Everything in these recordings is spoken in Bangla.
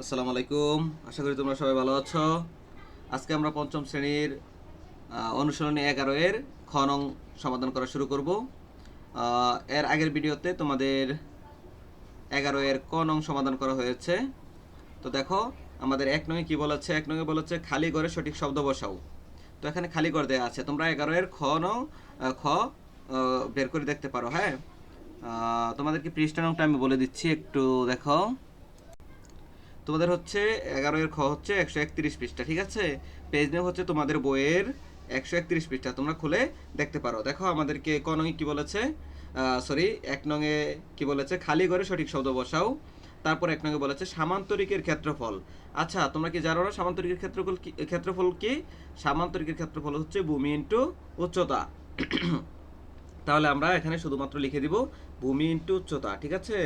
আসসালামু আলাইকুম। আশা করি তোমরা সবাই ভালো আছো। আজকে আমরা পঞ্চম শ্রেণির অনুশীলনী এগারো এর খ নং সমাধান করা শুরু করব। এর আগের ভিডিওতে তোমাদের এগারো এর ক নং সমাধান করা হয়েছে। তো দেখো, আমাদের এক নঙে কি বলেছে? এক নঙে বলেছে, খালি ঘরে সঠিক শব্দ বসাও। তো এখানে খালি ঘর দেওয়া আছে। তোমরা এগারো এর খ নং খ বের করে দেখতে পারো হ্যাঁ? তোমাদেরকে পৃষ্ঠা নংটা আমি বলে দিচ্ছি, একটু দেখো। তোমাদের হচ্ছে এগারো এর খ হচ্ছে একশো একত্রিশ পৃষ্ঠা, ঠিক আছে? পেজ নেম হচ্ছে তোমাদের বইয়ের একশো একত্রিশ পৃষ্ঠা, তোমরা খুলে দেখতে পারো। দেখো আমাদেরকে ক নঙে কি বলেছে? সরি এক নঙে কি বলেছে? খালি ঘরে সঠিক শব্দ বসাও। তারপর এক নঙে বলেছে, সামান্তরিকের ক্ষেত্রফল। আচ্ছা তোমরা কি জানো না সামান্তরিকের ক্ষেত্রফল কি ক্ষেত্রফল কি? সামান্তরিকের ক্ষেত্রফল হচ্ছে ভূমি ইন্টু উচ্চতা। তাহলে আমরা এখানে শুধুমাত্র লিখে দিব ভূমি ইন্টু উচ্চতা, ঠিক আছে?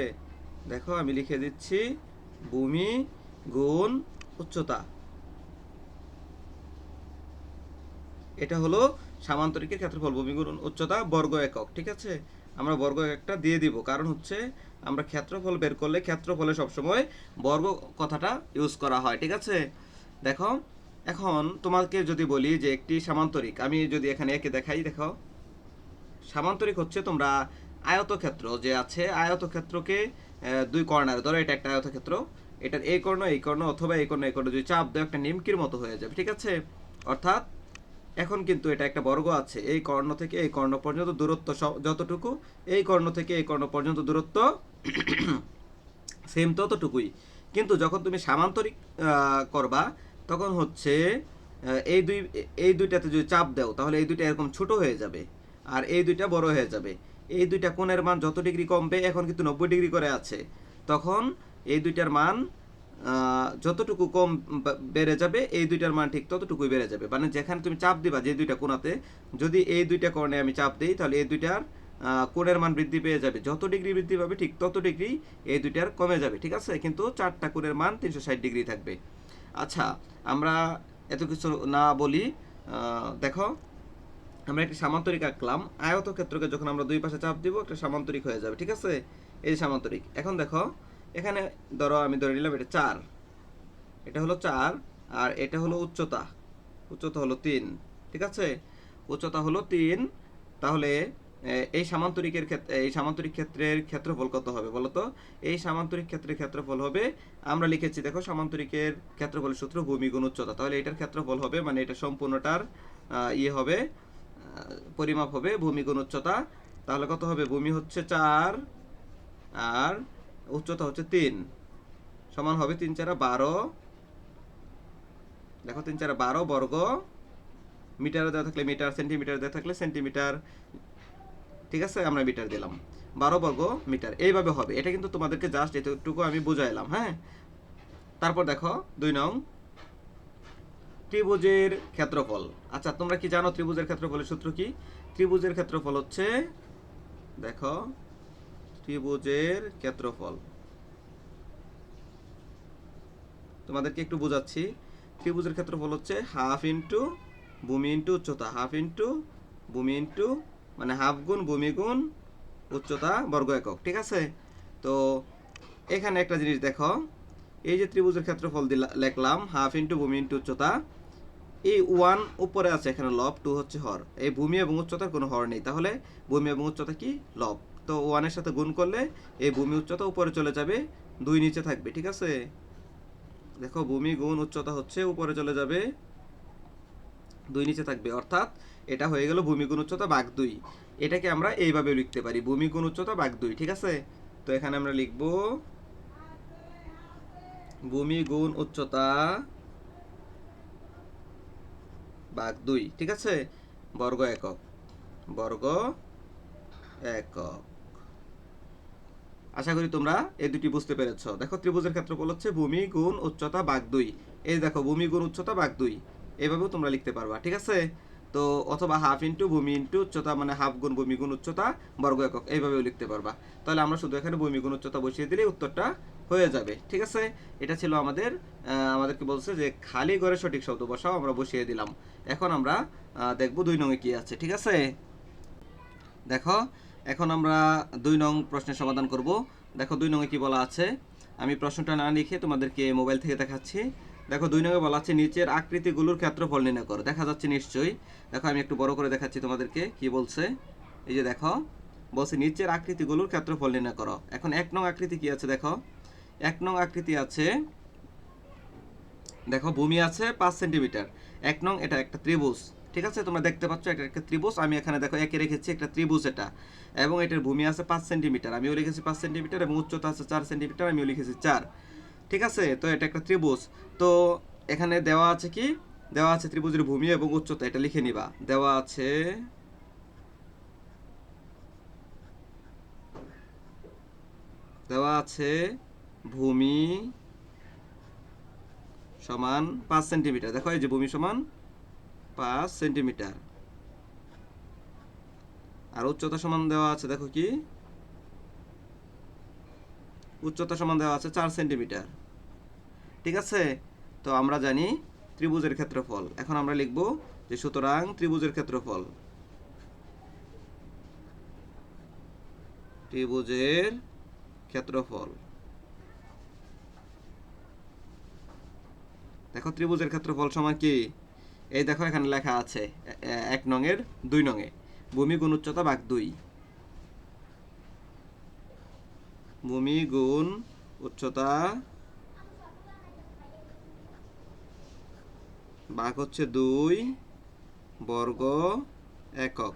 দেখো আমি লিখে দিচ্ছি ভূমি গুণ উচ্চতা। এটা হলো সামান্তরিকের ক্ষেত্রফল, ভূমি গুণ উচ্চতা, বর্গ একক, ঠিক আছে? আমরা বর্গ একটা দিয়ে দিব, কারণ হচ্ছে আমরা ক্ষেত্রফল বের করলে ক্ষেত্রফলে সবসময় বর্গ কথাটা ইউজ করা হয়, ঠিক আছে? দেখো, এখন তোমাকে যদি বলি যে একটি সামান্তরিক, আমি যদি এখানে একে দেখাই, দেখো। সামান্তরিক হচ্ছে তোমরা আয়তক্ষেত্র, যে আছে আয়তক্ষেত্রকে দুই কর্নার ধরো এটা একটা আয়তক্ষেত্র। এটার এই কর্ণ এই কর্ণ অথবা এই কর্ণ এই কর্ণ, যদি চাপ দাও, একটা নিমকির মতো হয়ে যাবে, ঠিক আছে? অর্থাৎ, এখন কিন্তু এটা একটা বর্গ আছে। এই কর্ণ থেকে এই কর্ণ পর্যন্ত দূরত্ব যতটুকু এই কর্ণ থেকে এই কর্ণ পর্যন্ত দূরত্ব সেম ততটুকুই। কিন্তু যখন তুমি সামান্তরিক করবা, তখন হচ্ছে এই দুই, এই দুইটাতে যদি চাপ দাও, তাহলে এই দুইটা এরকম ছোট হয়ে যাবে আর এই দুইটা বড় হয়ে যাবে। এই দুইটা কোণের মান যত ডিগ্রি কমবে, এখন কিন্তু নব্বই ডিগ্রি করে আছে। তখন এই দুইটার মান যতটুকু কম বেড়ে যাবে, এই দুইটার মান ঠিক ততটুকুই বেড়ে যাবে। মানে যেখানে তুমি চাপ দিবা যে দুইটা কোণাতে, যদি এই দুইটা কোণে আমি চাপ দিই, তাহলে এই দুইটার কোণের মান বৃদ্ধি পেয়ে যাবে। যত ডিগ্রি বৃদ্ধি পাবে ঠিক তত ডিগ্রি এই দুইটার কমে যাবে, ঠিক আছে? কিন্তু চারটা কোণের মান তিনশো ষাট ডিগ্রি থাকবে। আচ্ছা আমরা এত কিছু না বলি দেখো, আমরা একটি সামান্তরিক আঁকলাম। আয়তক্ষেত্রকে যখন আমরা দুই পাশে চাপ দিব, একটা সামান্তরিক হয়ে যাবে, ঠিক আছে? এই সামান্তরিক। এখন দেখো এখানে ধরো আমি ধরে নিলাম এটা চার। এটা হলো চার আর এটা হলো উচ্চতা। উচ্চতা হলো তিন, ঠিক আছে? উচ্চতা হলো তিন, তাহলে এই সামান্তরিকের ক্ষেত্রে এই সামান্তরিক ক্ষেত্রের ক্ষেত্রফল কত হবে বলো তো? এই সামান্তরিক ক্ষেত্রের ক্ষেত্রফল হবে, আমরা লিখেছি, দেখো, সামান্তরিকের ক্ষেত্রফল সূত্র ভূমি গুণ উচ্চতা। তাহলে এটার ক্ষেত্রফল হবে মানে এটা সম্পূর্ণটার ইয়ে হবে পরিমাপ হবে ভূমি গুণ উচ্চতা। তাহলে কত হবে? ভূমি হচ্ছে চার, আর উচ্চতা হচ্ছে তিন। সমান হবে তিন চারা বারো। দেখো তিন চারা বারো বর্গ। মিটারে দেওয়া থাকলে মিটার, সেন্টিমিটার দেওয়া থাকলে সেন্টিমিটার। ঠিক আছে? আমরা মিটার দিলাম। বারো বর্গ মিটার। এইভাবে হবে। এটা কিন্তু তোমাদেরকে জাস্ট এতটুকু আমি বুঝাইলাম হ্যাঁ? তারপর দেখো, দুই নং। ত্রিভুজের ক্ষেত্রফল। আচ্ছা তোমরা কি জানো ত্রিভুজের ক্ষেত্রফলের সূত্র কি? ত্রিভুজের ক্ষেত্রফল হচ্ছে, দেখো ত্রিভুজের ক্ষেত্রফল। তোমাদেরকে একটু বোঝাচ্ছি। ত্রিভুজের ক্ষেত্রফল হচ্ছে হাফ ইন্টু ভূমি ইন্টু উচ্চতা। হাফ ইন্টু ভূমি ইন্টু মানে হাফ গুণ ভূমি গুণ উচ্চতা বর্গ একক, ঠিক আছে? তো এখানে একটা জিনিস দেখো। এই যে ত্রিভুজের ক্ষেত্রফল দিলা, লিখলাম, হাফ ইন্টু ভূমি ইন্টু উচ্চতা। এই ওয়ান উপরে আছে এখানে লব, টু হচ্ছে হর। এই ভূমি এবং উচ্চতার কোনো হর নেই। তাহলে ভূমি এবং উচ্চতা কি? লব। তো ওয়ানের সাথে গুণ করলে এই ভূমি উচ্চতা উপরে চলে যাবে দুই নিচে থাকবে, ঠিক আছে? দেখো, ভূমি গুণ উচ্চতা হচ্ছে উপরে চলে যাবে দুই নিচে থাকবে। অর্থাৎ এটা হয়ে গেল ভূমি গুণ উচ্চতা বাঘ দুই। এটাকে আমরা এইভাবে লিখতে পারি, ভূমি গুণ উচ্চতা বাঘ দুই, ঠিক আছে? তো এখানে আমরা লিখব ভূমি গুণ উচ্চতা বাঘ দুই, ঠিক আছে? বর্গ একক বর্গ একক। আশা করি তোমরা এই দুটি বুঝতে পেরেছ। দেখো, ত্রিভুজের ক্ষেত্রফল হচ্ছে ভূমি গুণ উচ্চতা বাঘ দুই। এই দেখো, ভূমি গুণ উচ্চতা বাঘ দুই। এইভাবেও তোমরা লিখতে পারবা, ঠিক আছে? তো অথবা হাফ ইন্টু ভূমি ইন্টু উচ্চতা মানে হাফ গুণ ভূমি গুণ উচ্চতা বর্গ একক, এইভাবেও লিখতে পারবা। তাহলে আমরা শুধু এখানে ভূমি গুণ উচ্চতা বসিয়ে দিলে উত্তরটা হয়ে যাবে, ঠিক আছে? এটা ছিল আমাদের আমাদেরকে বলছে যে খালি ঘরে সঠিক শব্দ বসাও, আমরা বসিয়ে দিলাম। এখন আমরা দেখব দুই নঙে কি আছে, ঠিক আছে? দেখো এখন আমরা দুই নং প্রশ্নের সমাধান করব। দেখো দুই নঙে কি বলা আছে? আমি প্রশ্নটা না লিখে তোমাদেরকে মোবাইল থেকে দেখাচ্ছি। দেখো দুই নম্বরে বলা আছে, নিচের আকৃতিগুলোর ক্ষেত্রফল নির্ণয় করো। দেখা যাচ্ছে নিশ্চয়ই। দেখো আমি একটু বড় করে দেখাচ্ছি তোমাদেরকে কি বলছে। এই যে দেখো, বলছে, নিচের আকৃতিগুলোর ক্ষেত্রফল নির্ণয় করো। এখন এক নং আকৃতি কি আছে দেখো? এক নং আকৃতি আছে, দেখো, ভূমি আছে পাঁচ সেন্টিমিটার। এক নং এটা একটা ত্রিভুজ। ঠিক আছে? তোমরা দেখতে পাচ্ছ এটা একটা ত্রিভুজ। আমি এখানে দেখো, একে রেখেছি একটা ত্রিভুজ এটা। এবং এটার ভূমি আছে পাঁচ সেন্টিমিটার। আমিও লিখেছি পাঁচ সেন্টিমিটার এবং উচ্চতা আছে চার সেন্টিমিটার, আমিও লিখেছি চার। ঠিক আছে? তো এটা একটা ত্রিভুজ। তো এখানে দেওয়া আছে কি? দেওয়া আছে ত্রিভুজের ভূমি এবং উচ্চতা। এটা লিখে নিবা। দেওয়া আছে দেওয়া আছে ভূমি সমান পাঁচ সেন্টিমিটার। দেখো, এই যে ভূমি সমান পাঁচ সেন্টিমিটার। আর উচ্চতা সমান দেওয়া আছে, দেখো কি? উচ্চতা সমান দেওয়া আছে চার সেন্টিমিটার। ঠিক আছে? তো আমরা জানি ত্রিভুজের ক্ষেত্রফল। এখন আমরা লিখব যে সুতরাং ত্রিভুজের ক্ষেত্রফল। ত্রিভুজের ক্ষেত্রফল। দেখো ত্রিভুজের ক্ষেত্রফল সমান কি? এই দেখো এখানে লেখা আছে এক নঙের দুই নঙে। ভূমি গুণ উচ্চতা ভাগ দুই। ভূমি গুণ উচ্চতা ভাগ হচ্ছে দুই বর্গ একক।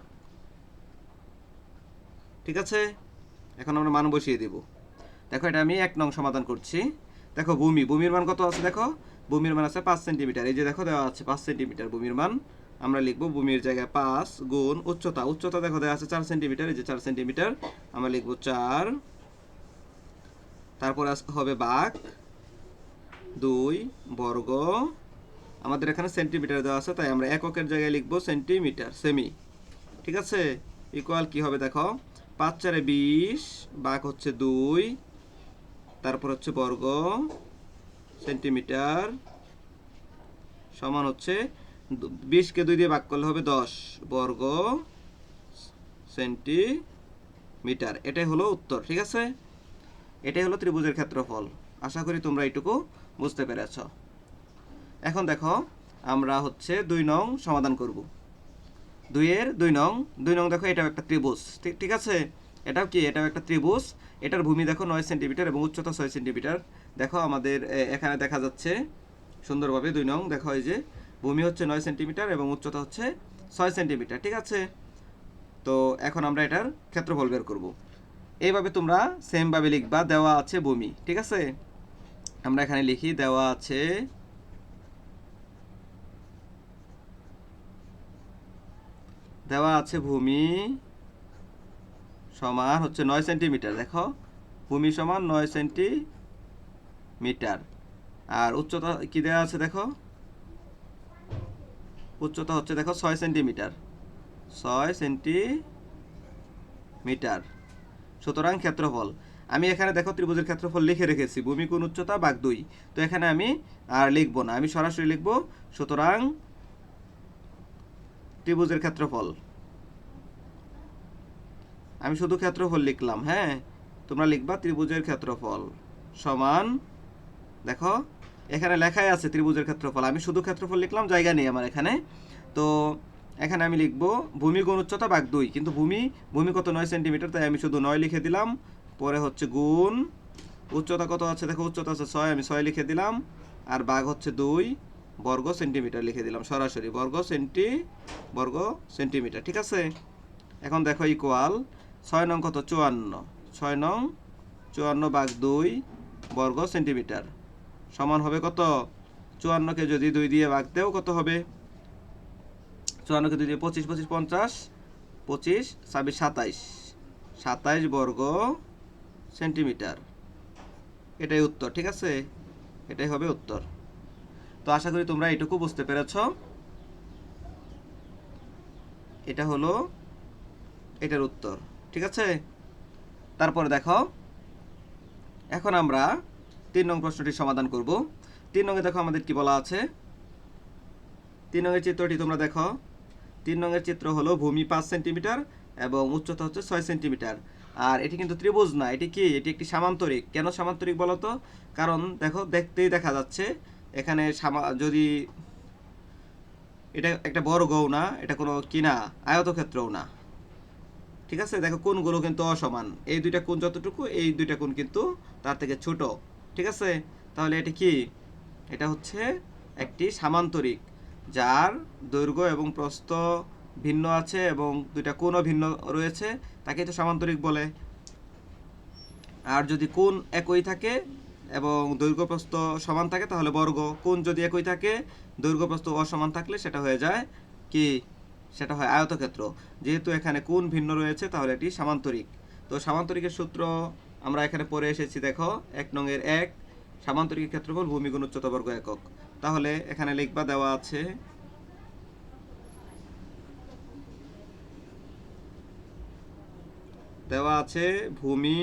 ঠিক আছে? এখন আমরা মান বসিয়ে দেব। দেখো এটা আমি এক নং সমাধান করছি। দেখো ভূমি, ভূমির মান কত আছে দেখো? ভূমির মান আছে পাঁচ সেন্টিমিটার। এই যে দেখো দেওয়া আছে পাঁচ সেন্টিমিটার ভূমির মান। আমরা লিখব ভূমির জায়গায় পাঁচ গুণ উচ্চতা। উচ্চতা দেখো দেওয়া আছে চার সেন্টিমিটার। এই যে চার সেন্টিমিটার, আমরা লিখব চার। তারপর হবে বাঘ। দুই বর্গ। আমাদের এখানে সেন্টিমিটার দেওয়া আছে, তাই আমরা এককের জায়গায় লিখব সেন্টিমিটার, সেমি। ঠিক আছে? ইকুয়াল কি হবে দেখো? পাঁচ চারে বিশ, বাঘ হচ্ছে দুই, তারপর হচ্ছে বর্গ। সেন্টিমিটার সমান হচ্ছে বিশকে দুই দিয়ে ভাগ করলে হবে দশ বর্গ সেন্টিমিটার। এটাই হলো উত্তর, ঠিক আছে? এটাই হলো ত্রিভুজের ক্ষেত্রফল। আশা করি তোমরা এইটুকু বুঝতে পেরেছ। এখন দেখো, আমরা হচ্ছে দুই নং সমাধান করব। দুইয়ের দুই নং দুই নং দেখো এটাও একটা ত্রিভুজ ঠিক আছে? এটাও কি? এটাও একটা ত্রিভুজ। এটার ভূমি দেখো নয় সেন্টিমিটার এবং উচ্চতা ছয় সেন্টিমিটার। দেখো আমাদের এখানে দেখা যাচ্ছে সুন্দরভাবে দুই নং, দেখো এই যে ভূমি হচ্ছে নয় সেন্টিমিটার এবং উচ্চতা হচ্ছে ছয় সেন্টিমিটার, ঠিক আছে? তো এখন আমরা এটার ক্ষেত্রফল বের করব। এইভাবে তোমরা সেমভাবে লিখবা, দেওয়া আছে ভূমি, ঠিক আছে? আমরা এখানে লিখি, দেওয়া আছে দেওয়া আছে ভূমি সমান হচ্ছে নয় সেন্টিমিটার, দেখো। ভূমি সমান নয় সেন্টিমিটার। আর উচ্চতা কি দেওয়া আছে, দেখো? উচ্চতা হচ্ছে, দেখো, ছয় সেন্টিমিটার। ছয় সেন্টিমিটার। সুতরাং ক্ষেত্রফল। আমি এখানে, দেখো, ত্রিভুজের ক্ষেত্রফল লিখে রেখেছি। ভূমি কোন উচ্চতা বাঘ দুই। তো এখানে আমি আর লিখব না, আমি সরাসরি লিখব, সুতরাং ত্রিভুজের ক্ষেত্রফল। আমি শুধু ক্ষেত্রফল লিখলাম হ্যাঁ? তোমরা লিখবা ত্রিভুজের ক্ষেত্রফল সমান, দেখো, এখানে লেখাই আছে ত্রিভুজের ক্ষেত্রফল, আমি শুধু ক্ষেত্রফল লিখলাম, জায়গা নেই আমার এখানে। তো, এখানে আমি লিখব ভূমি গুণ উচ্চতা বাঘ দুই, কিন্তু ভূমি ভূমি কত নয় সেন্টিমিটার, তাই আমি শুধু নয় লিখে দিলাম, পরে হচ্ছে গুণ, উচ্চতা কত আছে, দেখো উচ্চতা আছে ছয়, আমি ছয় লিখে দিলাম, আর বাঘ হচ্ছে দুই, বর্গ সেন্টিমিটার লিখে দিলাম, সরাসরি, বর্গ সেন্টি, বর্গ সেন্টিমিটার, ঠিক আছে? এখন দেখো ইকুয়াল ছয় নং কত? চুয়ান্ন। ছয় নং, চুয়ান্ন বাঘ দুই বর্গ সেন্টিমিটার। সমান হবে কত? চুয়ান্নকে যদি দুই দিয়ে ভাগ দেও কত হবে? চুয়ান্নকে দুই দিয়ে পঁচিশ পঁচিশ, পঞ্চাশ, পঁচিশ, ছাব্বিশ, সাতাইশ। সাতাইশ বর্গ সেন্টিমিটার। এটাই উত্তর, ঠিক আছে? এটাই হবে উত্তর। তো আশা করি তোমরা এটুকু বুঝতে পেরেছ। এটা হলো, এটার উত্তর। ঠিক আছে? তারপরে দেখো, এখন আমরা তিন নং প্রশ্নটির সমাধান করব। তিন নঙে দেখো আমাদের কি বলা আছে? তিন নঙের চিত্রটি তোমরা দেখো। তিন নঙের চিত্র হলো ভূমি পাঁচ সেন্টিমিটার এবং উচ্চতা হচ্ছে ছয় সেন্টিমিটার। আর এটি কিন্তু ত্রিভুজ না, এটি কি? এটি একটি সামান্তরিক। কেন সামান্তরিক বলো তো? কারণ দেখো, দেখতেই দেখা যাচ্ছে, এখানে যদি এটা একটা বর্গও না, এটা কোনো কিনা, আয়তক্ষেত্রও না। ঠিক আছে? দেখো কোণগুলো কিন্তু অসমান। এই দুইটা কোণ যতটুকু, এই দুইটা কোণ কিন্তু তার থেকে ছোট। ঠিক আছে? তাহলে এটি কি? এটা হচ্ছে একটি সামান্তরিক, যার দৈর্ঘ্য এবং প্রস্থ ভিন্ন আছে এবং দুইটা কোণও ভিন্ন রয়েছে, তাকে তো সামান্তরিক বলে। আর যদি কোণ একই থাকে এবং দৈর্ঘ্য, প্রস্থ সমান থাকে, তাহলে বর্গ। কোণ যদি একই থাকে, দৈর্ঘ্য, প্রস্থ অসমান থাকলে সেটা হয়ে যায় কি? সেটা হয় আয়তক্ষেত্র। যেহেতু এখানে কোন ভিন্ন রয়েছে, তাহলে এটি সামান্তরিক। তো সামান্তরিকের সূত্র আমরা এখানে পড়ে এসেছি, দেখো, এক নংয়ের এক, সামান্তরিকের ক্ষেত্রফল ভূমিগুণ উচ্চতা বর্গ একক। তাহলে এখানে লিখবা দেওয়া আছে দেওয়া আছে ভূমি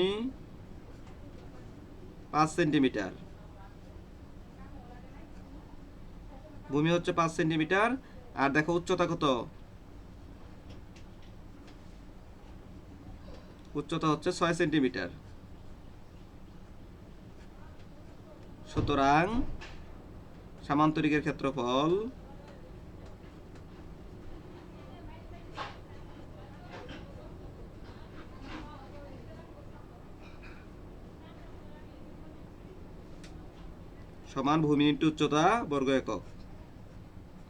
পাঁচ সেন্টিমিটার। ভূমি হচ্ছে পাঁচ সেন্টিমিটার, আর দেখো উচ্চতা কত? উচ্চতা হচ্ছে ছয় সেন্টিমিটার। সুতরাং সামান্তরিকের ক্ষেত্রফল সমান ভূমি ইন্টু উচ্চতা বর্গ একক।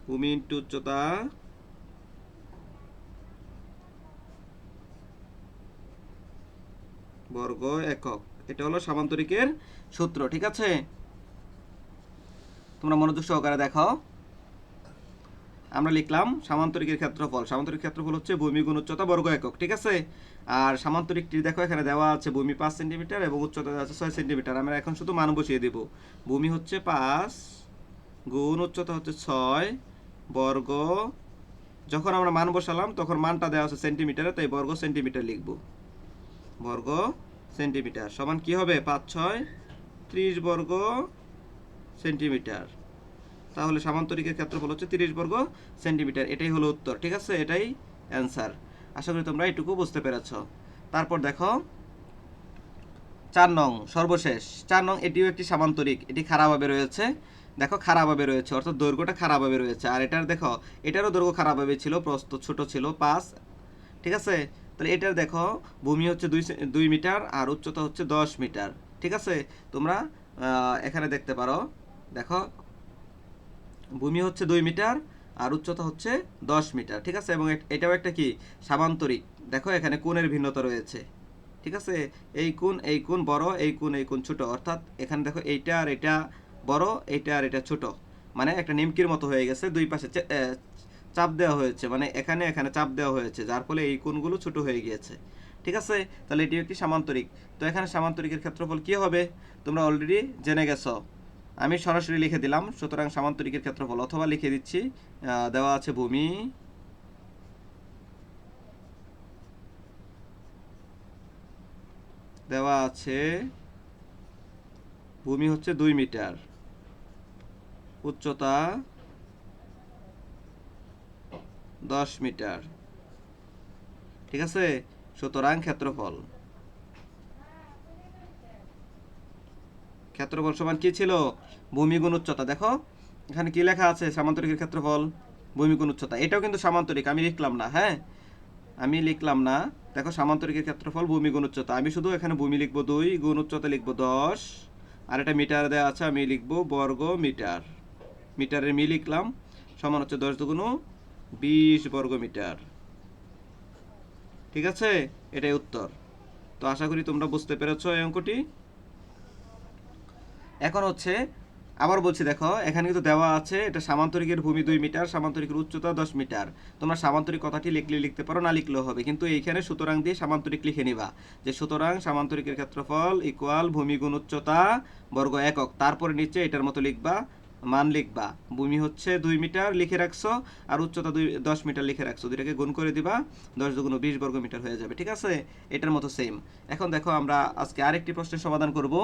ভূমি ইন্টু উচ্চতা বর্গ একক। এটা হলো সামান্তরিকের সূত্র, ঠিক আছে? তোমরা মনোযোগ সহকারে দেখো আমরা লিখলাম সামান্তরিকের ক্ষেত্রফল। সামান্তরিক ক্ষেত্রফল হচ্ছে ভূমি গুণ উচ্চতা বর্গ একক, ঠিক আছে? আর সামান্তরিকটি দেখো, এখানে দেওয়া আছে ভূমি পাঁচ সেন্টিমিটার এবং উচ্চতা দেওয়া আছে ছয় সেন্টিমিটার। আমরা এখন শুধু মান বসিয়ে দেব। ভূমি হচ্ছে পাঁচ, গুণ উচ্চতা হচ্ছে ছয়, বর্গ। যখন আমরা মান বসালাম, তখন মানটা দেওয়া আছে সেন্টিমিটারে, তাই বর্গ সেন্টিমিটার লিখব। বর্গ সেন্টিমিটার। সমান কি হবে? পাঁচ, ছয়, ত্রিশ বর্গ সেন্টিমিটার। তাহলে সামান্তরিকের ক্ষেত্রফল হচ্ছে তিরিশ বর্গ সেন্টিমিটার। এটাই হলো উত্তর, ঠিক আছে? এটাই অ্যান্সার। আশা করি তোমরা এটুকু বুঝতে পেরেছ। তারপর দেখো, চার নং, সর্বশেষ। চার নং, এটিও একটি সামান্তরিক। এটি খারাপভাবে রয়েছে। দেখো, খারাপভাবে রয়েছে, অর্থাৎ দৈর্ঘ্যটা খারাপভাবে রয়েছে। আর এটার, দেখো, এটারও দৈর্ঘ্য খারাপভাবে ছিল, প্রস্থ ছোট ছিল, পাঁচ, ঠিক আছে? তাহলে এটার দেখো, ভূমি হচ্ছে দুই দুই মিটার আর উচ্চতা হচ্ছে দশ মিটার। ঠিক আছে? তোমরা এখানে দেখতে পারো। দেখো, ভূমি হচ্ছে দুই মিটার আর উচ্চতা হচ্ছে দশ মিটার। ঠিক আছে? এবং এটাও একটা কি? সামান্তরিক। দেখো, এখানে কোণের ভিন্নতা রয়েছে। ঠিক আছে? এই কোণ এই কোণ বড়, এই কোণ এই কোণ ছোট। অর্থাৎ এখানে দেখো, এইটা আর এটা বড়, এইটা আর এটা ছোট। মানে একটা নিমকির মতো হয়ে গেছে দুই পাশে। চাপ দেওয়া হয়েছে মানে এখানে এখানে চাপ দেওয়া হয়েছে, যার ফলে এই কোণগুলো ছোট হয়ে গিয়েছে। ঠিক আছে? তাহলে এটি একটি সামান্তরিক। তো এখানে সামান্তরিকের ক্ষেত্রফল কি হবে? তোমরা অলরেডি জেনে গেছো। আমি সরাসরি লিখে দিলাম, সুতরাং সামান্তরিকের ক্ষেত্রফল অথবা লিখে দিচ্ছি দেওয়া আছে ভূমি। দেওয়া আছে ভূমি হচ্ছে দুই মিটার। উচ্চতা দশ মিটার। ঠিক আছে? সুতরাং ক্ষেত্রফল। ক্ষেত্রফল সমান কি ছিল? ভূমি গুণ উচ্চতা। দেখো, এখানে কি লেখা আছে? সামান্তরিকের ক্ষেত্রফল ভূমি গুণ উচ্চতা। এটাও কিন্তু সামান্তরিক, আমি লিখলাম না হ্যাঁ? আমি লিখলাম না। দেখো, সামান্তরিকের ক্ষেত্রফল, ভূমিগুণ উচ্চতা। আমি শুধু এখানে ভূমি লিখব দুই, গুণ উচ্চতা লিখব দশ। আর এটা মিটার দেওয়া আছে, আমি লিখব বর্গ মিটার। মিটারের মি লিখলাম, সমান হচ্ছে দশ দুগুণ বিশ বর্গ মিটার। ঠিক আছে? এটাই উত্তর। তো আশা করি তোমরা বুঝতে পেরেছ এই অঙ্কটি। এখন হচ্ছে, আবার বলছি, দেখো, এখানে কিন্তু দেওয়া আছে, এটা সামান্তরিকের ভূমি দুই মিটার, সামান্তরিকের উচ্চতা দশ মিটার। তোমরা সামান্তরিক কথাটি লিখলে লিখতে পারো, না লিখলেও হবে। কিন্তু এইখানে সুতরাং দিয়ে সামান্তরিক লিখে নিবা যে সুতরাং সামান্তরিকের ক্ষেত্রফল ইকুয়াল ভূমি গুণ উচ্চতা বর্গ একক। তারপরে নিচে এটার মতো লিখবা মান লিখবা। ভূমি হচ্ছে দুই মিটার, লিখে রাখছো, আর উচ্চতা দুই, দশ মিটার লিখে রাখছো। দুইটাকে গুণ করে দিবা, দশ দুগুণ বিশ বর্গ মিটার হয়ে যাবে, ঠিক আছে? এটার মতো সেম এখন দেখো আমরা আজকে আরেকটি প্রশ্নের সমাধান করব।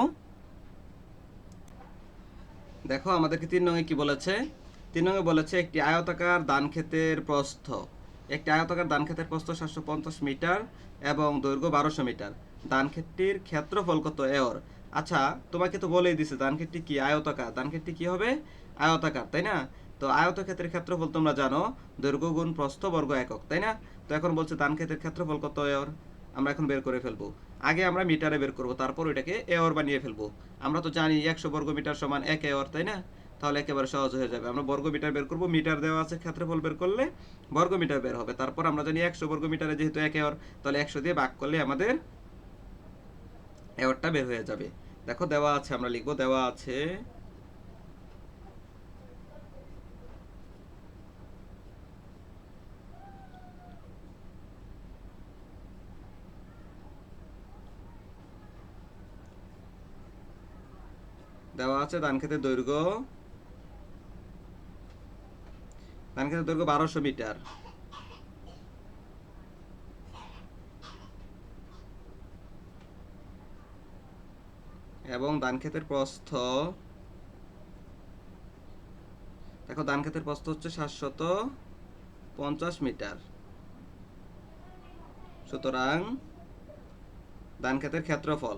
দেখো আমাদেরকে তিন নঙে কি বলেছে? তিন নঙে বলেছে, একটি আয়তাকার ধান ক্ষেতের প্রস্থ। একটি আয়তাকার ধান ক্ষেতের প্রস্থ সাতশো পঞ্চাশ মিটার এবং দৈর্ঘ্য বারোশো মিটার। ধানক্ষেতটির ক্ষেত্রফল কত? এর আচ্ছা তোমাকে তো বলেই দিছে ধানক্ষেতটি কি আয়তাকার? ধানক্ষেতটি কি হবে? আয়তাকার, তাই না? তো আয়তক্ষেত্রের ক্ষেত্রফল তোমরা জানো দৈর্ঘ্য গুণ প্রস্থ বর্গ একক, তাই না? তো এখন বলছে ধানক্ষেতের ক্ষেত্রফল কত এর আমরা এখন বের করে ফেলব। আগে আমরা মিটারে বের করব, তারপর ওইটাকে এওর বানিয়ে ফেলব। আমরা তো জানি একশো বর্গ মিটার সমান এক এওর তাই না? তাহলে একেবারে সহজ হয়ে যাবে। আমরা বর্গ মিটার বের করব, মিটার দেওয়া আছে ক্ষেত্রফল বের করলে, বর্গ মিটার বের হবে। তারপর আমরা জানি একশো বর্গ মিটারে যেহেতু এক এওর তাহলে একশো দিয়ে ভাগ করলে আমাদের এওরটা বের হয়ে যাবে। দেখো দেওয়া আছে, আমরা লিখব দেওয়া আছে। দেওয়া আছে ধান খেতের দৈর্ঘ্য। ধান খেতের দৈর্ঘ্য বারোশো মিটার। এবং ধান ক্ষেতের প্রস্থ, দেখো ধান ক্ষেতের প্রস্থ হচ্ছে সাতশত পঞ্চাশ মিটার। সুতরাং ধান ক্ষেতের ক্ষেত্রফল,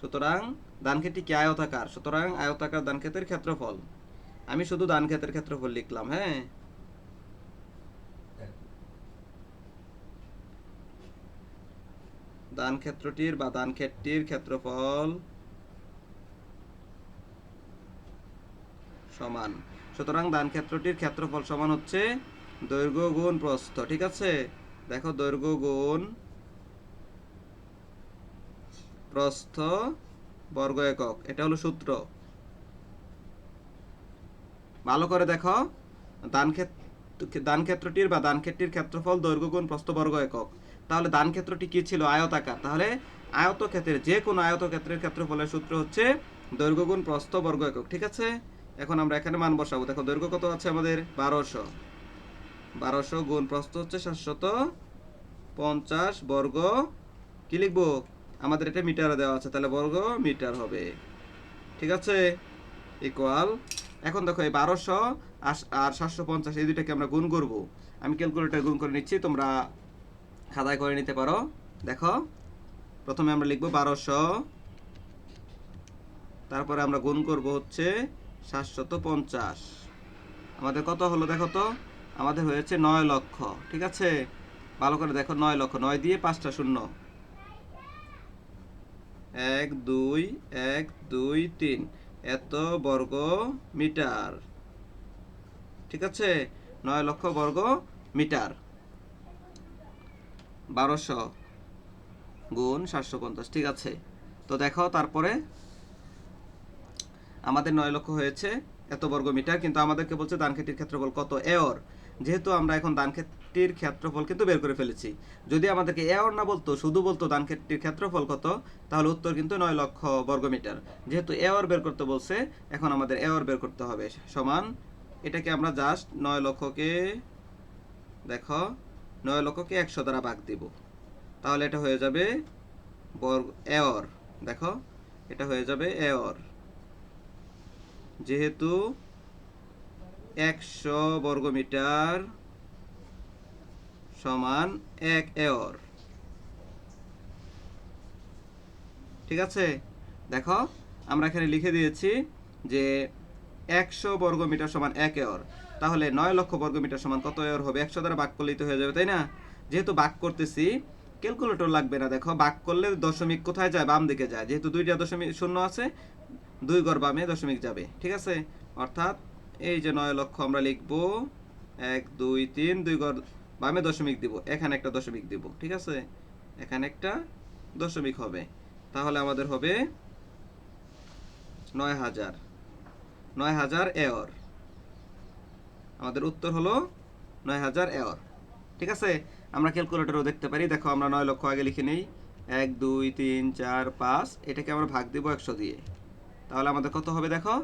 সুতরাং ধান ক্ষেতটি কি আয়তাকার? সুতরাং আয়তাকার ধান ক্ষেতের ক্ষেত্রফল। আমি শুধু ধান ক্ষেতের ক্ষেত্রফল লিখলাম হ্যাঁ? দান ক্ষেত্রটির বা দান ক্ষেতটির ক্ষেত্রফল সমান। সুতরাং দান ক্ষেত্রটির ক্ষেত্রফল সমান হচ্ছে দৈর্ঘ্য গুণ প্রস্থ, ঠিক আছে? দেখো, দৈর্ঘ্য গুণ প্রস্থ বর্গ একক, এটা হলো সূত্র। ভালো করে দেখো, দান ক্ষেত্র দান ক্ষেত্রটির বা দান ক্ষেত্রটির ক্ষেত্রফল দৈর্ঘ্য গুণ প্রস্থ বর্গ একক। তাহলে দান ক্ষেত্রটি কি ছিল? আয়তাকার তাহলে আয়ত আয়তক্ষেত্রের যে কোনো আয়তক্ষেত্রের ক্ষেত্রফলের সূত্র হচ্ছে দৈর্ঘ্য গুণ প্রস্থ বর্গ একক, ঠিক আছে? এখন আমরা এখানে মান বসাবো। দেখো দৈর্ঘ্য কত আছে আমাদের? বারোশো। বারোশো গুণ প্রস্থ হচ্ছে সাতশত পঞ্চাশ বর্গ। কি লিখব? আমাদের এটা মিটারে দেওয়া আছে, তাহলে বর্গ মিটার হবে। ঠিক আছে? ইকুয়াল। এখন দেখো এই বারোশো আর সাতশো পঞ্চাশ, এই দুইটাকে আমরা গুণ করব। আমি ক্যালকুলেটার গুণ করে নিচ্ছি, তোমরা খাতায় করে নিতে পারো। দেখো, প্রথমে আমরা লিখব বারোশো। তারপরে আমরা গুণ করব হচ্ছে সাতশত পঞ্চাশ। আমাদের কত হলো দেখো তো? আমাদের হয়েছে নয় লক্ষ, ঠিক আছে? ভালো করে দেখো, নয় লক্ষ, নয় দিয়ে পাঁচটা শূন্য। এক, দুই এক, দুই, তিন। এত বর্গ মিটার, ঠিক আছে? নয় লক্ষ বর্গ মিটার। বারোশো গুণ সাতশো পঞ্চাশ, ঠিক আছে? তো দেখো, তারপরে আমাদের নয় লক্ষ হয়েছে এত বর্গ মিটার কিন্তু আমাদেরকে বলছে ধানক্ষেতির ক্ষেত্রফল কত? এওর। যেহেতু আমরা এখন ধানক্ষেতির ক্ষেত্রফল কিন্তু বের করে ফেলেছি। যদি আমাদেরকে এওর না বলতো, শুধু বলতো ধানক্ষেতির ক্ষেত্রফল কত, তাহলে উত্তর কিন্তু নয় লক্ষ বর্গ মিটার যেহেতু এওর বের করতে বলছে, এখন আমাদের এওর বের করতে হবে। সমান, এটাকে আমরা জাস্ট নয় লক্ষকে, দেখো, নয় লক্ষকে একশো দ্বারা ভাগ দিব। তাহলে এটা হয়ে যাবে বর্গ, এওর। দেখো, এটা হয়ে যাবে এওর। যেহেতু একশো বর্গমিটার সমান এক এওর। ঠিক আছে? দেখো, আমরা এখানে লিখে দিয়েছি যে একশো বর্গমিটার সমান এক এওর। তাহলে নয় লক্ষ বর্গমিটার সমান কত এওর হবে? একশো দ্বারা বাক করলেই তো হয়ে যাবে, তাই না? যেহেতু ভাগ করতেছি, ক্যালকুলেটর লাগবে না। দেখো ভাগ করলে দশমিক কোথায় যায়? বাম দিকে যায়। যেহেতু দুইটা দশমিক শূন্য আছে দুই গড় বামে দশমিক যাবে, ঠিক আছে? অর্থাৎ এই যে নয় লক্ষ আমরা লিখব এক, দুই, তিন, দুই গড় বামে দশমিক দিব, এখানে একটা দশমিক দিব, ঠিক আছে? এখানে একটা দশমিক হবে, তাহলে আমাদের হবে নয় হাজার নয় হাজার এওর। আমাদের উত্তর হলো নয় হাজার এওর, ঠিক আছে? আমরা ক্যালকুলেটরও দেখতে পারি, দেখো আমরা নয় লক্ষ আগে লিখে নিই, এক, দুই, তিন, চার, পাঁচ, এটাকে আমরা ভাগ দিব একশো দিয়ে। তাহলে আমাদের কত হবে দেখো?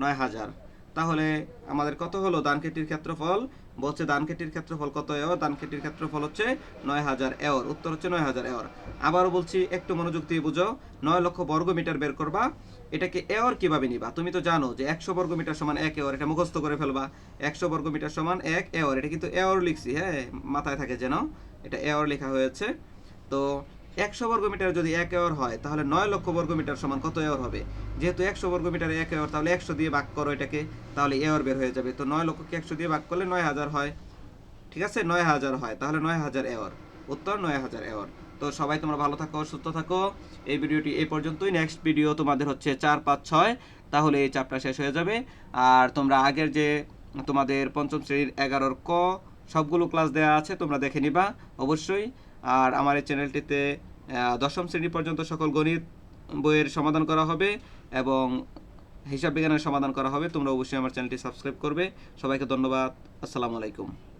নয় হাজার। তাহলে আমাদের কত হলো? ধানক্ষেতির ক্ষেত্রফল বলছে ধানক্ষেতির ক্ষেত্রফল কত এওর? ধানক্ষেতির ক্ষেত্রফল হচ্ছে নয় হাজার এওর। উত্তর হচ্ছে নয় হাজার এওর। আবারও বলছি, একটু মনোযোগ দিয়ে বুঝো। নয় লক্ষ বর্গ মিটার বের করবা। এটাকে এওর কীভাবে নিবা? তুমি তো জানো যে একশো বর্গ মিটার সমান এক এওর। এটা মুখস্থ করে ফেলবা। একশো বর্গ মিটার সমান এক এওর। এটা কিন্তু এওর লিখছি হ্যাঁ? মাথায় থাকে যেন। এটা এওর লেখা হয়েছে। তো একশো বর্গমিটার যদি এক এওর হয়, তাহলে নয় লক্ষ বর্গমিটার সমান কত এওর হবে? যেহেতু একশো বর্গমিটার এক এওর তাহলে একশো দিয়ে ভাগ করো এটাকে, তাহলে এওর বের হয়ে যাবে। তো নয় লক্ষকে একশো দিয়ে ভাগ করলে নয় হাজার হয়। ঠিক আছে? নয় হাজার হয়, তাহলে নয় হাজার এওর উত্তর, নয় হাজার এওর তো সবাই তোমরা ভালো থাকো, সুস্থ থাকো। এই ভিডিওটি এই পর্যন্তই। নেক্সট ভিডিও তোমাদের হচ্ছে চার, পাঁচ, ছয়। তাহলে এই চাপটা শেষ হয়ে যাবে। আর তোমরা আগের যে তোমাদের পঞ্চম শ্রেণির এগারোর ক, সবগুলো ক্লাস দেওয়া আছে, তোমরা দেখে নিবা। অবশ্যই আর আমার এই চ্যানেলটিতে দশম শ্রেণি পর্যন্ত সকল গণিত বইয়ের সমাধান করা হবে এবং হিসাব বিজ্ঞানের সমাধান করা হবে। তোমরা অবশ্যই আমার চ্যানেলটি সাবস্ক্রাইব করবে। সবাইকে ধন্যবাদ। আসসালামু আলাইকুম।